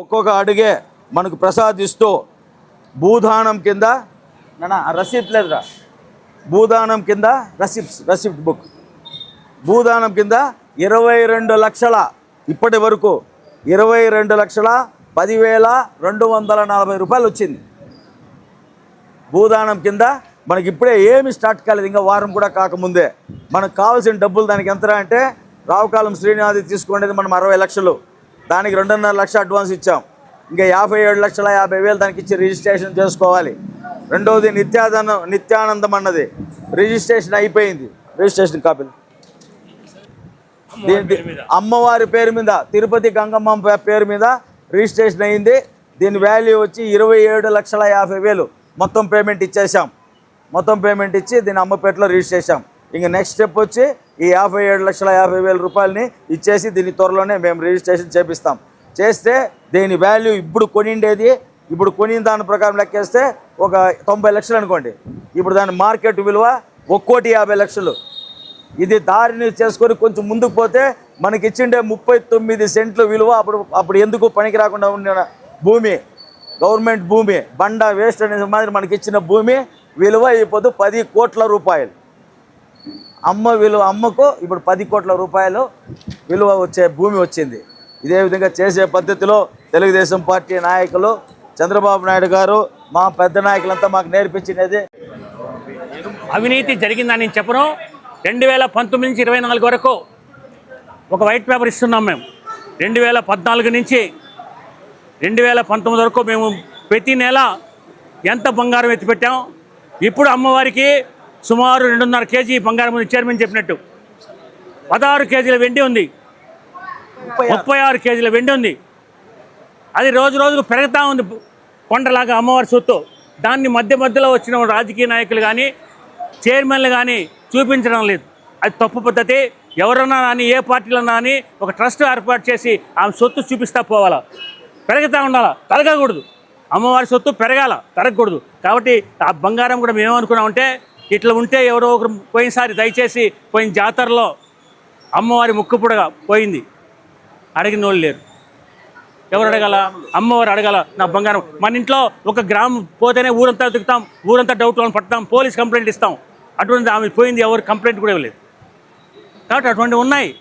ఒక్కొక్క అడుగే మనకు ప్రసాదిస్తూ భూదానం కింద నాన్న రసీప్ లేదురా. భూదానం కింద రసిప్ట్స్ రసీప్ట్ బుక్ భూదానం కింద ఇరవై రెండు లక్షల ఇప్పటి వరకు ఇరవై రెండు లక్షల పదివేల రెండు వందల నలభై రూపాయలు వచ్చింది. భూదానం కింద మనకి ఇప్పుడే ఏమి స్టార్ట్ కాలేదు. ఇంకా వారం కూడా కాకముందే. మనకు కావాల్సిన డబ్బులు దానికి ఎంత అంటే రావుకాలం శ్రీనివాది తీసుకునేది మనం అరవై లక్షలు. దానికి రెండున్నర లక్ష అడ్వాన్స్ ఇచ్చాం. ఇంకా యాభై ఏడు లక్షల యాభై వేలు దానికి ఇచ్చి రిజిస్ట్రేషన్ చేసుకోవాలి. రెండవది నిత్యాదనం నిత్యానందం అన్నది. రిజిస్ట్రేషన్ అయిపోయింది. రిజిస్ట్రేషన్ కాపీలు దీని అమ్మవారి పేరు మీద తిరుపతి గంగమ్మ పేరు మీద రిజిస్ట్రేషన్ అయింది. దీని వాల్యూ వచ్చి ఇరవై ఏడు లక్షల యాభై వేలు. మొత్తం పేమెంట్ ఇచ్చేసాం మొత్తం పేమెంట్ ఇచ్చి దీన్ని అమ్మపేటలో రిజిస్టర్ చేసాం ఇంక నెక్స్ట్ స్టెప్ వచ్చి ఈ యాభై ఏడు లక్షల యాభై వేల రూపాయలని ఇచ్చేసి దీని త్వరలోనే మేము రిజిస్ట్రేషన్ చేపిస్తాం. చేస్తే దీని వాల్యూ ఇప్పుడు కొనిండేది ఇప్పుడు కొనిన దాని ప్రకారం లెక్కేస్తే ఒక తొంభై లక్షలు అనుకోండి. ఇప్పుడు దాని మార్కెట్ విలువ ఒక్కోటి యాభై లక్షలు. ఇది దారిని చేసుకొని కొంచెం ముందుకు పోతే మనకి ఇచ్చిండే ముప్పై తొమ్మిది సెంట్లు విలువ అప్పుడు అప్పుడు ఎందుకు పనికి రాకుండా ఉండిన భూమి? గవర్నమెంట్ భూమి బండ వేస్ట్ అనే మాదిరి మనకి ఇచ్చిన భూమి విలువ ఇప్పుడు పది కోట్ల రూపాయలు. అమ్మ విలువ అమ్మకు ఇప్పుడు పది కోట్ల రూపాయలు విలువ వచ్చే భూమి వచ్చింది. ఇదే విధంగా చేసే పద్ధతిలో తెలుగుదేశం పార్టీ నాయకులు చంద్రబాబు నాయుడు గారు మా పెద్ద నాయకులంతా మాకు నేర్పించినది. అవినీతి జరిగిందని నేను చెప్పను. రెండు వేల పంతొమ్మిది నుంచి ఇరవై నాలుగు వరకు ఒక వైట్ పేపర్ ఇస్తున్నాం మేము. రెండు వేల పద్నాలుగు నుంచి రెండు వేల పంతొమ్మిది వరకు మేము ప్రతి నెల ఎంత బంగారం ఎత్తిపెట్టాం? ఇప్పుడు అమ్మవారికి సుమారు రెండున్నర కేజీ బంగారం ఇచ్చారు చైర్మన్ చెప్పినట్టు. పదహారు కేజీల వెండి ఉంది. ముప్పై ఆరు కేజీల వెండి ఉంది. అది రోజు రోజుకు పెరుగుతూ ఉంది కొండలాగా అమ్మవారి సొత్తు. దాన్ని మధ్య మధ్యలో వచ్చిన రాజకీయ నాయకులు కానీ చైర్మన్లు కానీ చూపించడం లేదు. అది తప్పు పద్ధతి. ఎవరన్నా కానీ ఏ పార్టీలో కానీ ఒక ట్రస్ట్ ఏర్పాటు చేసి ఆమె సొత్తు చూపిస్తా పోవాలా? పెరుగుతూ ఉండాలా? తరగకూడదు అమ్మవారి సొత్తు పెరగాల తరగకూడదు కాబట్టి ఆ బంగారం కూడా మేము ఇట్లా ఉంటే ఎవరో ఒకరు పోయినసారి దయచేసి పోయిన జాతరలో అమ్మవారి ముక్కుపుడగా పోయింది. అడిగిన వాళ్ళు లేరు. ఎవరు అడగాల? అమ్మవారు అడగాల నా బంగారం. మన ఇంట్లో ఒక గ్రామం పోతేనే ఊరంతా దిగుతాం ఊరంతా డౌట్ పడతాం పోలీస్ కంప్లైంట్ ఇస్తాం. అటువంటి ఆమె పోయింది ఎవరు కంప్లైంట్ కూడా ఇవ్వలేదు. కాబట్టి అటువంటివి ఉన్నాయి.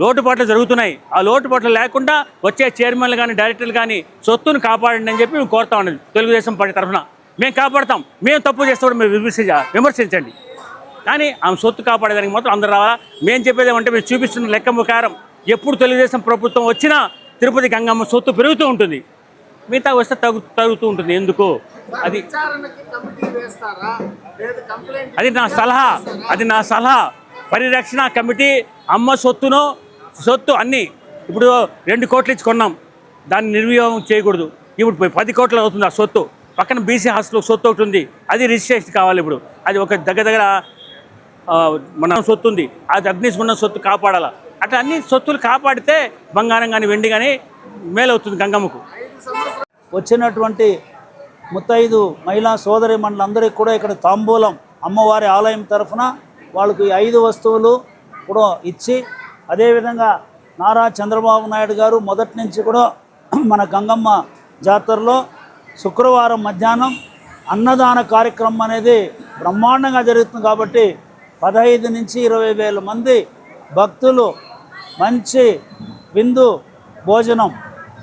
లోటుపాట్లు జరుగుతున్నాయి. ఆ లోటుపాట్లు లేకుండా వచ్చే చైర్మన్లు కానీ డైరెక్టర్లు కానీ సొత్తును కాపాడండి అని చెప్పి మేము కోరుతా ఉన్నది తెలుగుదేశం పార్టీ తరఫున. మేము కాపాడతాం. మేము తప్పు చేస్తే కూడా మీరు విమర్శించ విమర్శించండి. కానీ ఆమె సొత్తు కాపాడేదానికి మాత్రం అందరు రావాలా? మేము చెప్పేది ఏమంటే మీరు చూపిస్తున్న లెక్క ప్రకారం ఎప్పుడు తెలుగుదేశం ప్రభుత్వం వచ్చినా తిరుపతి గంగమ్మ సొత్తు పెరుగుతూ ఉంటుంది. మిగతా వస్తే తగ్గు తగ్గుతూ ఉంటుంది. ఎందుకు? అది అది నా సలహా. అది నా సలహా. పరిరక్షణ కమిటీ అమ్మ సొత్తును సొత్తు అన్నీ. ఇప్పుడు రెండు కోట్లు ఇచ్చి కొన్నాం. దాన్ని నిర్వియోగం చేయకూడదు. ఇప్పుడు పది కోట్లు అవుతుంది ఆ సొత్తు. పక్కన బీసీ హాస్టల్ సొత్తు ఒకటి ఉంది. అది రిజిస్ట్రేషన్ కావాలి ఇప్పుడు. అది ఒక దగ్గర దగ్గర మన సొత్తు ఉంది. అది అగ్నిస్మరణ సొత్తు కాపాడాల. అట్లా అన్ని సొత్తులు కాపాడితే బంగారం కానీ వెండి కానీ మేలవుతుంది గంగమ్మకు. వచ్చినటువంటి ముత్తైదు మహిళా సోదరి మండలందరికీ కూడా ఇక్కడ తాంబూలం అమ్మవారి ఆలయం తరఫున వాళ్ళకు ఈ ఐదు వస్తువులు కూడా ఇచ్చి అదేవిధంగా నారా చంద్రబాబు నాయుడు గారు మొదటి నుంచి కూడా మన గంగమ్మ జాతరలో శుక్రవారం మధ్యాహ్నం అన్నదాన కార్యక్రమం అనేది బ్రహ్మాండంగా జరుగుతుంది కాబట్టి పదహైదు నుంచి ఇరవై వేల మంది భక్తులు మంచి విందు భోజనం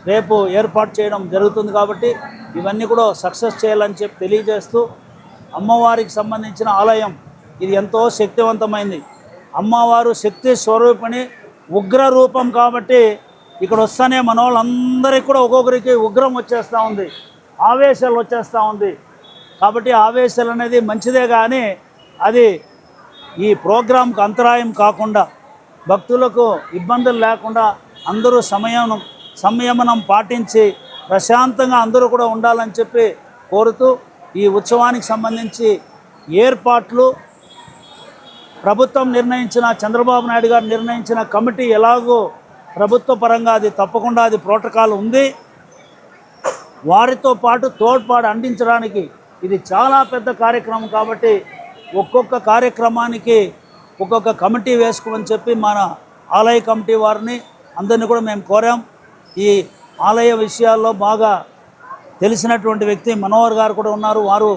రేపు ఏర్పాటు చేయడం జరుగుతుంది కాబట్టి ఇవన్నీ కూడా సక్సెస్ చేయాలని చెప్పి తెలియజేస్తూ అమ్మవారికి సంబంధించిన ఆలయం ఇది ఎంతో శక్తివంతమైంది. అమ్మవారు శక్తి స్వరూపిణి ఉగ్ర రూపం కాబట్టి ఇక్కడ వస్తానే మన వాళ్ళందరికీ కూడా ఒక్కొక్కరికి ఉగ్రం వచ్చేస్తూ ఉంది ఆవేశాలు వచ్చేస్తూ ఉంది. కాబట్టి ఆవేశాలు అనేది మంచిదే కానీ అది ఈ ప్రోగ్రాంకు అంతరాయం కాకుండా భక్తులకు ఇబ్బందులు లేకుండా అందరూ సమయం సంయమనం పాటించి ప్రశాంతంగా అందరూ కూడా ఉండాలని చెప్పి కోరుతూ ఈ ఉత్సవానికి సంబంధించి ఏర్పాట్లు ప్రభుత్వం నిర్ణయించిన చంద్రబాబు నాయుడు గారు నిర్ణయించిన కమిటీ ఎలాగో ప్రభుత్వ పరంగా అది తప్పకుండా అది ప్రోటోకాల్ ఉంది. వారితో పాటు తోడ్పాటు అందించడానికి ఇది చాలా పెద్ద కార్యక్రమం కాబట్టి ఒక్కొక్క కార్యక్రమానికి ఒక్కొక్క కమిటీ వేసుకోమని చెప్పి మన ఆలయ కమిటీ వారిని అందరినీ కూడా మేము కోరాం. ఈ ఆలయ విషయాల్లో బాగా తెలిసినటువంటి వ్యక్తి మనోహర్ గారు కూడా ఉన్నారు. వారు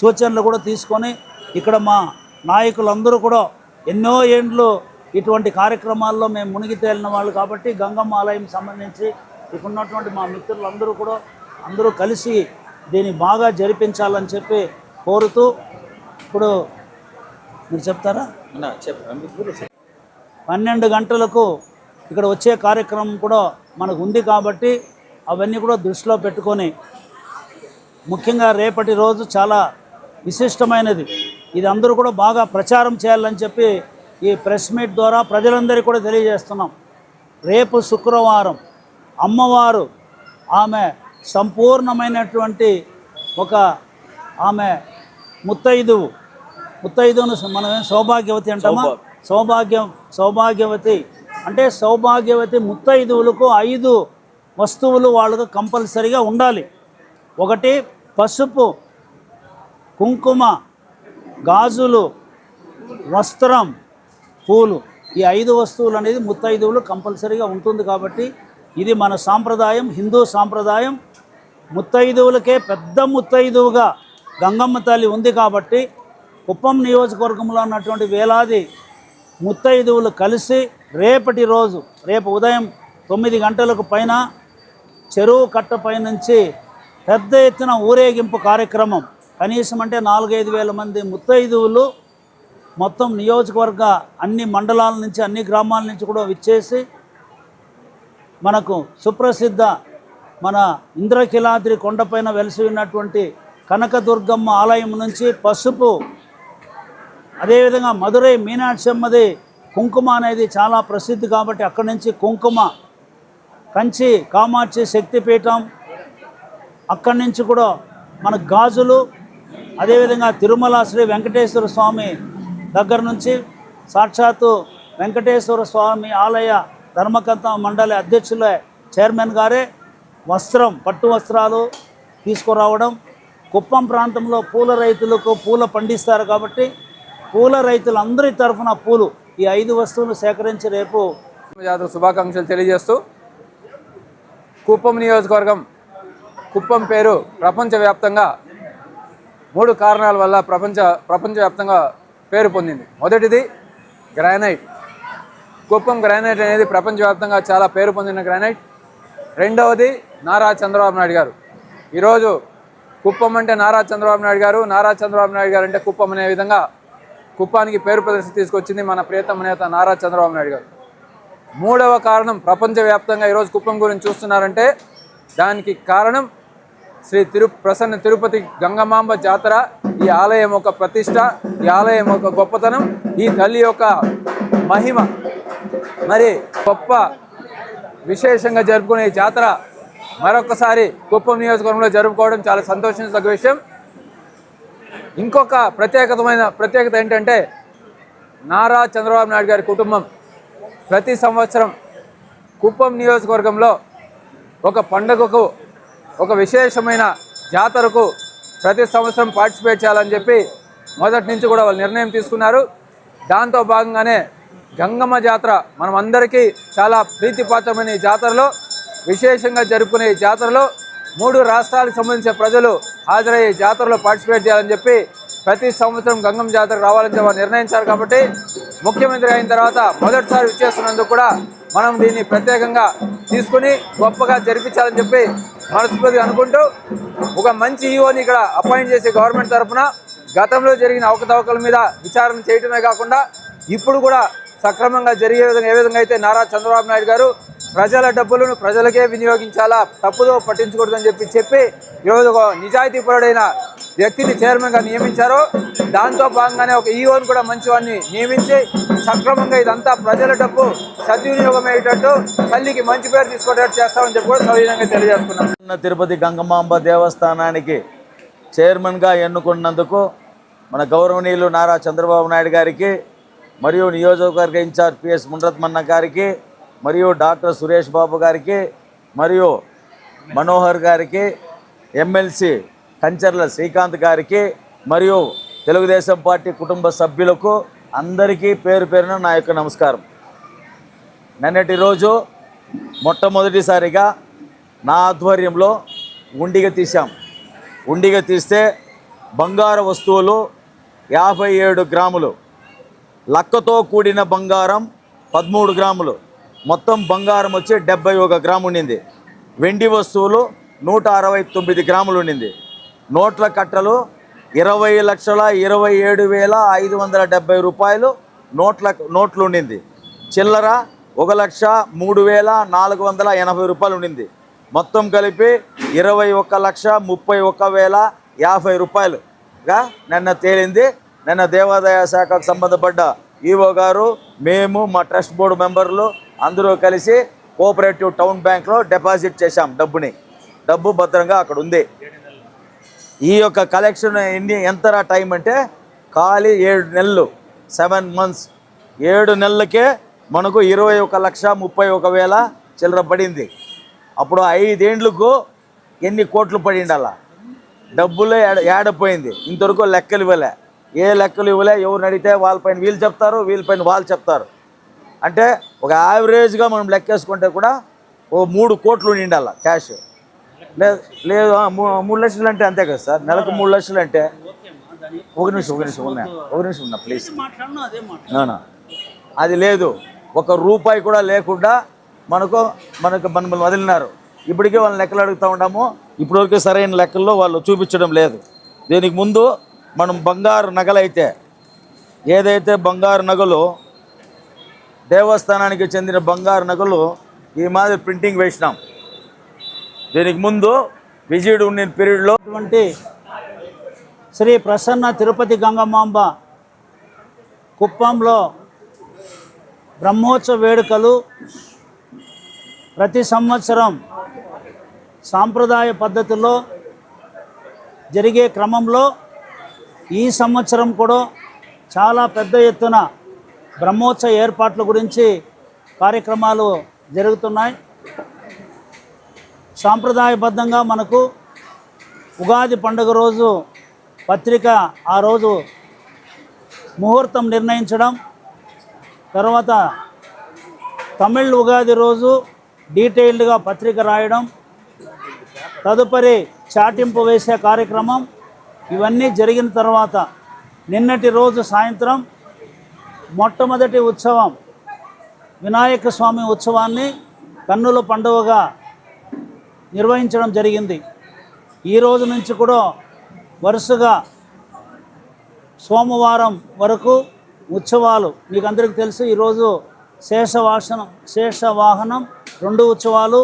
సూచనలు కూడా తీసుకొని ఇక్కడ మా నాయకులందరూ కూడా ఎన్నో ఏండ్లు ఇటువంటి కార్యక్రమాల్లో మేము మునిగి తేలిన వాళ్ళు కాబట్టి గంగమ్మ ఆలయం సంబంధించి ఇక్కడ ఉన్నటువంటి మా మిత్రులందరూ కూడా అందరూ కలిసి దీన్ని బాగా జరిపించాలని చెప్పి కోరుతూ ఇప్పుడు మీరు చెప్తారా? పన్నెండు గంటలకు ఇక్కడ వచ్చే కార్యక్రమం కూడా మనకు ఉంది కాబట్టి అవన్నీ కూడా దృష్టిలో పెట్టుకొని ముఖ్యంగా రేపటి రోజు చాలా విశిష్టమైనది. ఇది అందరూ కూడా బాగా ప్రచారం చేయాలని చెప్పి ఈ ప్రెస్ మీట్ ద్వారా ప్రజలందరికీ కూడా తెలియజేస్తున్నాం. రేపు శుక్రవారం అమ్మవారు ఆమె సంపూర్ణమైనటువంటి ఒక ఆమె ముత్తైదువు ముత్తైదువును మనం సౌభాగ్యవతి అంటామా? సౌభాగ్యం సౌభాగ్యవతి. అంటే సౌభాగ్యవతి ముత్తైదువులకు ఐదు వస్తువులు వాళ్ళకు కంపల్సరిగా ఉండాలి. ఒకటి పసుపు కుంకుమ గాజులు వస్త్రం పూలు. ఈ ఐదు వస్తువులు అనేది ముత్తైదువులు కంపల్సరీగా ఉంటుంది కాబట్టి ఇది మన సాంప్రదాయం హిందూ సాంప్రదాయం. ముత్తైదువులకే పెద్ద ముత్తైదువుగా గంగమ్మ తల్లి ఉంది కాబట్టి కుప్పం నియోజకవర్గంలో ఉన్నటువంటి వేలాది ముత్తైదువులు కలిసి రేపటి రోజు రేపు ఉదయం తొమ్మిది గంటలకు పైన చెరువు కట్టపై నుంచి పెద్ద ఎత్తున ఊరేగింపు కార్యక్రమం కనీసం అంటే నాలుగైదు వేల మంది ముత్తైదువులు మొత్తం నియోజకవర్గ అన్ని మండలాల నుంచి అన్ని గ్రామాల నుంచి కూడా విచ్చేసి మనకు సుప్రసిద్ధ మన ఇంద్రకిలాద్రి కొండపైన వెలిసి ఉన్నటువంటి కనకదుర్గమ్మ ఆలయం నుంచి పసుపు అదేవిధంగా మధురై మీనాక్షి అమ్మది కుంకుమ అనేది చాలా ప్రసిద్ధి కాబట్టి అక్కడి నుంచి కుంకుమ కంచి కామాక్షి శక్తిపీఠం అక్కడి నుంచి కూడా మన గాజులు అదేవిధంగా తిరుమల శ్రీ వెంకటేశ్వర స్వామి దగ్గర నుంచి సాక్షాత్తు వెంకటేశ్వర స్వామి ఆలయ ధర్మకర్త మండలి అధ్యక్షుల చైర్మన్ గారే వస్త్రం పట్టు వస్త్రాలు తీసుకురావడం కుప్పం ప్రాంతంలో పూల రైతులకు పూల పండిస్తారు కాబట్టి పూల రైతులందరి తరఫున పూలు ఈ ఐదు వస్తువులు సేకరించి రేపు జాతర శుభాకాంక్షలు తెలియజేస్తూ కుప్పం నియోజకవర్గం కుప్పం పేరు ప్రపంచవ్యాప్తంగా మూడు కారణాల వల్ల ప్రపంచ ప్రపంచవ్యాప్తంగా పేరు పొందింది. మొదటిది గ్రానైట్. కుప్పం గ్రానైట్ అనేది ప్రపంచవ్యాప్తంగా చాలా పేరు పొందిన గ్రానైట్. రెండవది నారా చంద్రబాబు నాయుడు గారు. ఈరోజు కుప్పం అంటే నారా చంద్రబాబు నాయుడు గారు. నారా చంద్రబాబు నాయుడు గారు అంటే కుప్పం అనే విధంగా కుప్పానికి పేరు ప్రదర్శన తీసుకొచ్చింది మన ప్రియతమ నేత నారా చంద్రబాబు నాయుడు గారు. మూడవ కారణం ప్రపంచవ్యాప్తంగా ఈరోజు కుప్పం గురించి చూస్తున్నారంటే దానికి కారణం శ్రీ తిరు ప్రసన్న తిరుపతి గంగమాంబ జాతర ఈ ఆలయం యొక్క ప్రతిష్ట ఈ ఆలయం యొక్క గొప్పతనం ఈ తల్లి యొక్క మహిమ. మరి గొప్ప విశేషంగా జరుపుకునే జాతర మరొకసారి కుప్పం నియోజకవర్గంలో జరుపుకోవడం చాలా సంతోషించదగ్గ విషయం. ఇంకొక ప్రత్యేకతమైన ప్రత్యేకత ఏంటంటే నారా చంద్రబాబు నాయుడు గారి కుటుంబం ప్రతి సంవత్సరం కుప్పం నియోజకవర్గంలో ఒక పండుగకు ఒక విశేషమైన జాతరకు ప్రతి సంవత్సరం పార్టిసిపేట్ చేయాలని చెప్పి మొదటి నుంచి కూడా వాళ్ళు నిర్ణయం తీసుకున్నారు. దాంతో భాగంగానే గంగమ్మ జాతర మనం అందరికీ చాలా ప్రీతిపాత్రమైన ఈ జాతరలో విశేషంగా జరుపుకునే ఈ జాతరలో మూడు రాష్ట్రాలకు సంబంధించిన ప్రజలు హాజరయ్యే జాతరలో పార్టిసిపేట్ చేయాలని చెప్పి ప్రతి సంవత్సరం గంగమ్మ జాతర రావాలని చెప్పి నిర్ణయించారు కాబట్టి ముఖ్యమంత్రి అయిన తర్వాత మొదటిసారి విచ్చేస్తున్నందుకు కూడా మనం దీన్ని ప్రత్యేకంగా తీసుకుని గొప్పగా జరిపించాలని చెప్పి మనస్ఫూర్తిగా అనుకుంటూ ఒక మంచి ఈఓని ఇక్కడ అపాయింట్ చేసే గవర్నమెంట్ తరఫున గతంలో జరిగిన అవకతవకల మీద విచారణ చేయటమే కాకుండా ఇప్పుడు కూడా సక్రమంగా జరిగే విధంగా ఏ విధంగా అయితే నారా చంద్రబాబు నాయుడు గారు ప్రజల డబ్బులను ప్రజలకే వినియోగించాలా తప్పుదో పట్టించకూడదని చెప్పి చెప్పి ఈరోజు ఒక నిజాయితీపరుడైన వ్యక్తిని చైర్మన్గా నియమించారో దాంతో భాగంగానే ఒక ఈఓని కూడా మంచివాడిని నియమించి సక్రమంగా ఇదంతా ప్రజల డబ్బు సద్వినియోగం అయ్యేటట్టు తల్లికి మంచి పేరు తీసుకునేటట్టు చేస్తామని చెప్పి కూడా సవినీయంగా తెలియజేసుకున్నాం తిరుపతి గంగమాంబ దేవస్థానానికి చైర్మన్గా ఎన్నుకున్నందుకు మన గౌరవనీయులు నారా చంద్రబాబు నాయుడు గారికి మరియు నియోజకవర్గ ఇన్ఛార్జ్ పిఎస్ ముండ్రత్మన్న గారికి మరియు డాక్టర్ సురేష్ బాబు గారికి మరియు మనోహర్ గారికి ఎమ్మెల్సీ కంచర్ల శ్రీకాంత్ గారికి మరియు తెలుగుదేశం పార్టీ కుటుంబ సభ్యులకు అందరికీ పేరు పేరున నా యొక్క నమస్కారం. నిన్నటి రోజు మొట్టమొదటిసారిగా నా ఆధ్వర్యంలో ఉండిగ తీశాం. ఉండిగ తీస్తే బంగారు వస్తువులు యాభై ఏడు గ్రాములు లక్కతో కూడిన బంగారం పదమూడు గ్రాములు మొత్తం బంగారం వచ్చి డెబ్బై ఒక గ్రాము ఉండింది. వెండి వస్తువులు నూట అరవై తొమ్మిది గ్రాములు ఉండింది. నోట్ల కట్టలు ఇరవై లక్షల ఇరవై ఏడు వేల ఐదు వందల డెబ్బై రూపాయలు నోట్ల నోట్లు ఉండింది. చిల్లర ఒక లక్ష మూడు వేల నాలుగు వందల ఎనభై రూపాయలు ఉండింది. మొత్తం కలిపి ఇరవై ఒక్క లక్ష ముప్పై ఒక్క వేల యాభై రూపాయలుగా నిన్న తేలింది. నిన్న దేవాదాయ శాఖకు సంబంధపడ్డ ఈఓ గారు మేము మా ట్రస్ట్ బోర్డు మెంబర్లు అందరూ కలిసి కోఆపరేటివ్ టౌన్ బ్యాంక్లో డిపాజిట్ చేశాం డబ్బుని. డబ్బు భద్రంగా అక్కడ ఉంది. ఈ యొక్క కలెక్షన్ ఎన్ని ఎంతరా టైం అంటే ఖాళీ ఏడు నెలలు సెవెన్ మంత్స్ ఏడు నెలలకే మనకు ఇరవై ఒక లక్ష ముప్పై ఒక వేల చిల్లర పడింది. అప్పుడు ఐదేండ్లకు ఎన్ని కోట్లు పడింది అలా డబ్బులే ఏడ ఏడపోయింది ఇంతవరకు లెక్కలు ఇవ్వలే. ఏ లెక్కలు ఇవ్వలే? ఎవరిని అడిగితే వాళ్ళపైన వీళ్ళు చెప్తారు వీళ్ళపైన వాళ్ళు చెప్తారు. అంటే ఒక యావరేజ్గా మనం లెక్కేసుకుంటే కూడా ఓ మూడు కోట్లు నిండాల క్యాష్ లేదు లేదు మూడు లక్షలు అంటే అంతే కదా సార్. నెలకు మూడు లక్షలు అంటే ఒక నిమిషం ఒక నిమిషం ఉన్నా ఒక నిమిషం ఉన్నా ప్లీజ్. అది లేదు. ఒక రూపాయి కూడా లేకుండా మనకు మనకు మనల్ని వదిలినారు. ఇప్పటికే వాళ్ళని లెక్కలు అడుగుతూ ఉన్నాము. ఇప్పటివరకు సరైన లెక్కల్లో వాళ్ళు చూపించడం లేదు. దీనికి ముందు మనం బంగారు నగలైతే ఏదైతే బంగారు నగలు దేవస్థానానికి చెందిన బంగారు నగలు ఈ మాదిరి ప్రింటింగ్ వేసినాం. దీనికి ముందు విజయుడు ఉండిన పీరియడ్లో అటువంటి శ్రీ ప్రసన్న తిరుపతి గంగమాంబ కుప్పంలో బ్రహ్మోత్సవ వేడుకలు ప్రతి సంవత్సరం సాంప్రదాయ పద్ధతిలో జరిగే క్రమంలో ఈ సంవత్సరం కూడా చాలా పెద్ద ఎత్తున బ్రహ్మోత్సవ ఏర్పాట్ల గురించి కార్యక్రమాలు జరుగుతున్నాయి. సాంప్రదాయబద్ధంగా మనకు ఉగాది పండుగ రోజు పత్రిక ఆ రోజు ముహూర్తం నిర్ణయించడం తర్వాత తమిళ్ ఉగాది రోజు డీటెయిల్డ్గా పత్రిక రాయడం తదుపరి చాటింపు వేసే కార్యక్రమం ఇవన్నీ జరిగిన తర్వాత నిన్నటి రోజు సాయంత్రం మొట్టమొదటి ఉత్సవం వినాయక స్వామి ఉత్సవాన్ని కన్నుల పండుగగా నిర్వహించడం జరిగింది. ఈ రోజు నుంచి కూడా వరుసగా సోమవారం వరకు ఉత్సవాలు మీకు అందరికీ తెలుసు ఈరోజు శేషవాసనం శేషవాహనం రెండు ఉత్సవాలు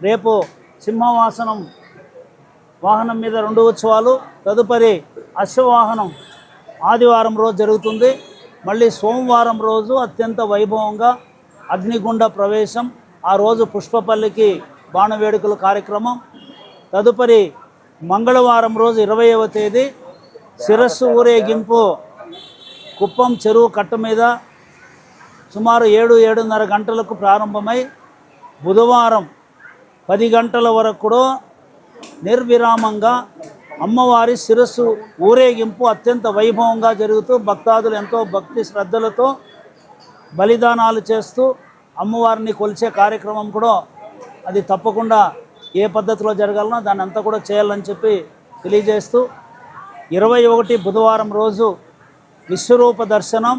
రేపు సింహవాసనం వాహనం మీద రెండు ఉత్సవాలు తదుపరి అశ్వవాహనం ఆదివారం రోజు జరుగుతుంది. మళ్ళీ సోమవారం రోజు అత్యంత వైభవంగా అగ్నిగుండ ప్రవేశం ఆ రోజు పుష్పపల్లికి బాణవేడుకల కార్యక్రమం. తదుపరి మంగళవారం రోజు ఇరవైవ తేదీ శిరస్సు ఊరేగింపు కుప్పం చెరువు కట్ట మీద సుమారు ఏడు ఏడున్నర గంటలకు ప్రారంభమై బుధవారం పది గంటల వరకు కూడా నిర్విరామంగా అమ్మవారి శిరస్సు ఊరేగింపు అత్యంత వైభవంగా జరుగుతూ భక్తాదులు ఎంతో భక్తి శ్రద్ధలతో బలిదానాలు చేస్తూ అమ్మవారిని కొలిచే కార్యక్రమం కూడా అది తప్పకుండా ఏ పద్ధతిలో జరగాలనో దాన్ని అంతా కూడా చేయాలని చెప్పి తెలియజేస్తూ ఇరవై ఒకటి బుధవారం రోజు విశ్వరూప దర్శనం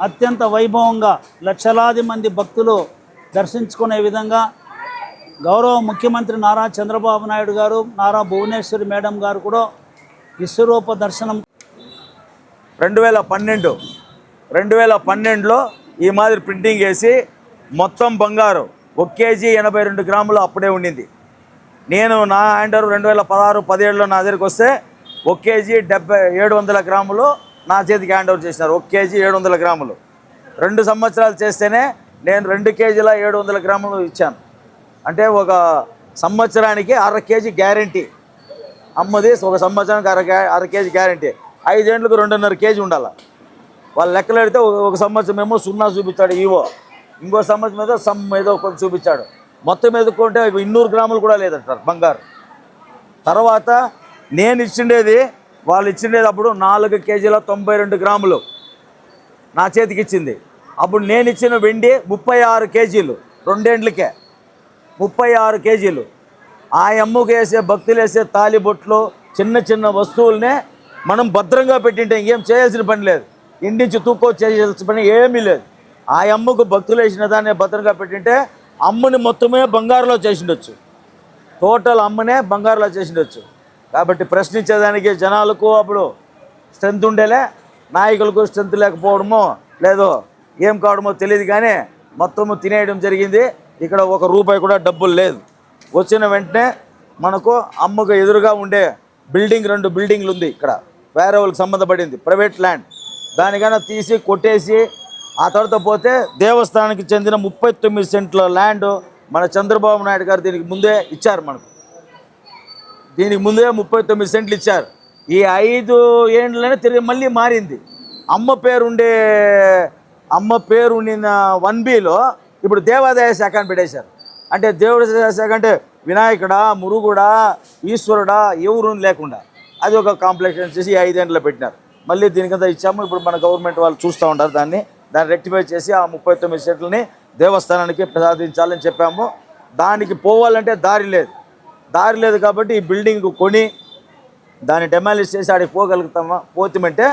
అత్యంత వైభవంగా లక్షలాది మంది భక్తులు దర్శించుకునే విధంగా గౌరవ ముఖ్యమంత్రి నారా చంద్రబాబు నాయుడు గారు నారా భువనేశ్వరి మేడం గారు కూడా విశ్వరూప దర్శనం రెండు వేల పన్నెండు రెండు వేల పన్నెండులో ఈ మాదిరి ప్రింటింగ్ వేసి మొత్తం బంగారు ఒక కేజీ ఎనభై రెండు గ్రాములు అప్పుడే ఉండింది. నేను నా హ్యాండర్ రెండు వేల పదహారు పదిహేడులో నా దగ్గరికి వస్తే ఒక కేజీ డెబ్బై ఏడు వందల గ్రాములు నా చేతికి హ్యాండ్ ఓవర్ చేసినారు. ఒక కేజీ ఏడు వందల గ్రాములు. రెండు సంవత్సరాలు చేస్తేనే నేను రెండు కేజీల ఏడు వందల గ్రాములు ఇచ్చాను. అంటే ఒక సంవత్సరానికి అర కేజీ గ్యారంటీ. అమ్మది ఒక సంవత్సరానికి అర కే- అర కేజీ గ్యారంటీ. ఐదేండ్లకు రెండున్నర కేజీ ఉండాలి. వాళ్ళు లెక్కలు పెడితే ఒక- సంవత్సరం ఏమో సున్నా చూపించాడు ఈవో. ఇంకో సంబంధం మీద సమ్ ఏదో కొంచెం చూపించాడు. మొత్తం ఎదుర్కొంటే ఇన్నూరు గ్రాములు కూడా లేదంటారు బంగారు. తర్వాత నేను ఇచ్చిండేది వాళ్ళు ఇచ్చిండేది అప్పుడు నాలుగు కేజీల తొంభై రెండు గ్రాములు. నా చేతికి ఇచ్చింది. అప్పుడు నేను ఇచ్చిన వెండి ముప్పై ఆరు కేజీలు రెండేండ్లకే. ముప్పై ఆరు కేజీలు. ఆ అమ్మకు వేసే భక్తులు వేసే తాలిబొట్లు చిన్న చిన్న వస్తువులనే మనం భద్రంగా పెట్టింటే ఇంకేం చేయాల్సిన పని లేదు. ఇండించి తూకో చేయాల్సిన పని ఏమీ లేదు. ఆ అమ్మకు భక్తులు వేసిన దాన్ని భద్రంగా పెట్టింటే అమ్మని మొత్తమే బంగారులో చేసిండొచ్చు. టోటల్ అమ్మనే బంగారులో చేసిండొచ్చు. కాబట్టి ప్రశ్నించేదానికి జనాలకు అప్పుడు స్ట్రెంత్ ఉండేలే నాయకులకు స్ట్రెంత్ లేకపోవడమో లేదో ఏం కావడమో తెలియదు కానీ మొత్తము తినేయడం జరిగింది. ఇక్కడ ఒక రూపాయి కూడా డబ్బులు లేదు. వచ్చిన వెంటనే మనకు అమ్మకు ఎదురుగా ఉండే బిల్డింగ్ రెండు బిల్డింగ్లు ఉంది ఇక్కడ. వేరే వాళ్ళకి సంబంధపడింది ప్రైవేట్ ల్యాండ్. దానికైనా తీసి కొట్టేసి ఆ తర్వాత పోతే దేవస్థానానికి చెందిన ముప్పై తొమ్మిది సెంట్ల ల్యాండ్ మన చంద్రబాబు నాయుడు గారు దీనికి ముందే ఇచ్చారు మనకు. దీనికి ముందే ముప్పై తొమ్మిది సెంట్లు ఇచ్చారు. ఈ ఐదు ఏండ్లనే తిరిగి మళ్ళీ మారింది. అమ్మ పేరు ఉండే అమ్మ పేరుండిన వన్ బిలో ఇప్పుడు దేవాదాయ శాఖ అని పెట్టేశారు. అంటే దేవుడి శాఖ అంటే వినాయకుడా మురుగుడా ఈశ్వరుడా ఎవరు లేకుండా. అది ఒక కాంప్లెక్షన్ చేసి ఐదేండ్లో పెట్టినారు. మళ్ళీ దీనికంతా ఇచ్చాము. ఇప్పుడు మన గవర్నమెంట్ వాళ్ళు చూస్తూ ఉంటారు దాన్ని. దాన్ని రెక్టిఫై చేసి ఆ ముప్పై తొమ్మిది సెంట్లని దేవస్థానానికి ప్రసాదించాలని చెప్పాము. దానికి పోవాలంటే దారి లేదు. దారి లేదు కాబట్టి ఈ బిల్డింగ్ కొని దాన్ని డెమాలిష్ చేసి ఆడికి పోగలుగుతామా? పోతామంటే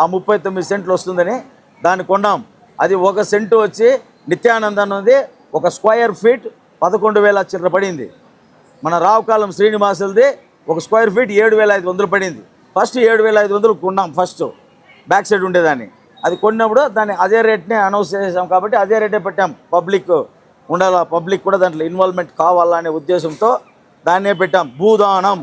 ఆ ముప్పై తొమ్మిది సెంట్లు వస్తుందని దాన్ని కొన్నాం. అది ఒక సెంటు వచ్చి నిత్యానంద అన్నది ఒక స్క్వయర్ ఫీట్ పదకొండు వేల చిల్లర పడింది. మన రావుకాలం శ్రీనివాసులది ఒక స్క్వేర్ ఫీట్ ఏడు వేల ఐదు వందలు పడింది. ఫస్ట్ ఏడు వేల ఐదు వందలు కొన్నాం ఫస్ట్. బ్యాక్ సైడ్ ఉండేదాన్ని. అది కొన్నప్పుడు దాన్ని అదే రేట్నే అనౌన్స్ చేసాం కాబట్టి అదే రేటే పెట్టాం. పబ్లిక్ ఉండాలా? పబ్లిక్ కూడా దాంట్లో ఇన్వాల్వ్మెంట్ కావాలనే ఉద్దేశంతో దాన్నే పెట్టాం. భూదానం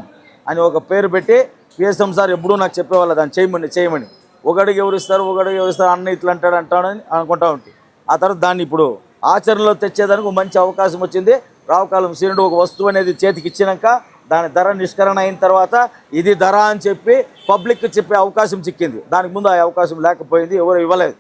అని ఒక పేరు పెట్టి పిఎస్ఎం సార్ ఎప్పుడూ నాకు చెప్పేవాళ్ళు దాన్ని చేయమని చేయమని. ఒకడికి ఎవరిస్తారు ఒకడికి ఎవరిస్తారు అన్న ఇట్లా అంటాడు అంటాడని అనుకుంటా ఉంటే. ఆ తర్వాత దాన్ని ఇప్పుడు ఆచరణలో తెచ్చేదానికి మంచి అవకాశం వచ్చింది. రావుకాలం సీనుడు ఒక వస్తువు అనేది చేతికి ఇచ్చినాక దాని ధర నిష్కరణ అయిన తర్వాత ఇది ధర అని చెప్పి పబ్లిక్ చెప్పే అవకాశం చిక్కింది. దానికి ముందు ఆ అవకాశం లేకపోయింది ఎవరు ఇవ్వలేదు.